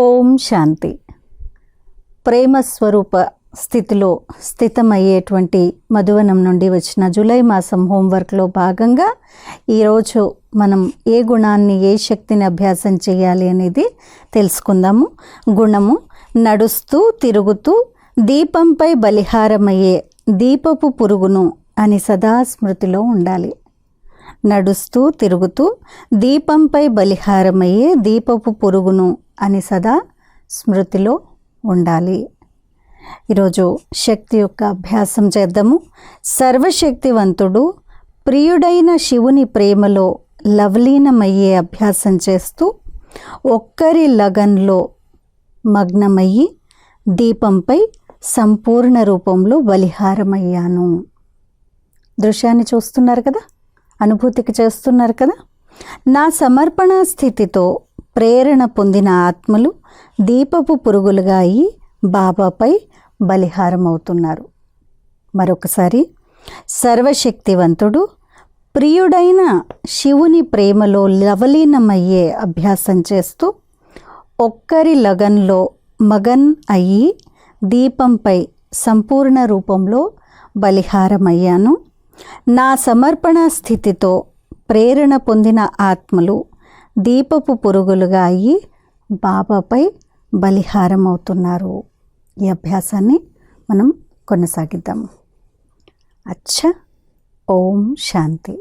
ఓం శాంతి. ప్రేమ స్వరూప స్థితిలో స్థితమయ్యేటువంటి మధువనం నుండి వచ్చిన జూలై మాసం హోంవర్క్లో భాగంగా ఈరోజు మనం ఏ గుణాన్ని ఏ శక్తిని అభ్యాసం చేయాలి అనేది తెలుసుకుందాము. గుణము నడుస్తూ తిరుగుతూ దీపంపై బలిహారమయ్యే దీపపు పురుగును అని సదా స్మృతిలో ఉండాలి. నడుస్తూ తిరుగుతూ దీపంపై బలిహారమయ్యే దీపపు పురుగును అని సదా స్మృతిలో ఉండాలి. ఈరోజు శక్తి యొక్క అభ్యాసం చేద్దాము. సర్వశక్తివంతుడు ప్రియుడైన శివుని ప్రేమలో లవలీనమయ్యే అభ్యాసం చేస్తూ ఒక్కరి లగన్లో మగ్నమయ్యి దీపంపై సంపూర్ణ రూపంలో బలిహారమయ్యాను. దృశ్యాన్ని చూస్తున్నారు కదా? అనుభూతికి చేస్తున్నారు కదా? నా సమర్పణ స్థితితో ప్రేరణ పొందిన ఆత్మలు దీపపు పురుగులుగా అయి బాబాపై బలిహారం అవుతున్నారు మరొకసారి సర్వశక్తివంతుడు ప్రియుడైన శివుని ప్రేమలో లవలీనమయ్యే అభ్యాసం చేస్తూ ఒక్కరి లగన్లో మగన్ అయ్యి దీపంపై సంపూర్ణ రూపంలో బలిహారమయ్యాను. నా సమర్పణ స్థితితో ప్రేరణ పొందిన ఆత్మలు దీపపు పురుగులుగా అయ్యి బాబాపై బలిహారం అవుతున్నారు ఈ అభ్యాసాన్ని మనం కొనసాగిద్దాము అచ్చ ఓం శాంతి.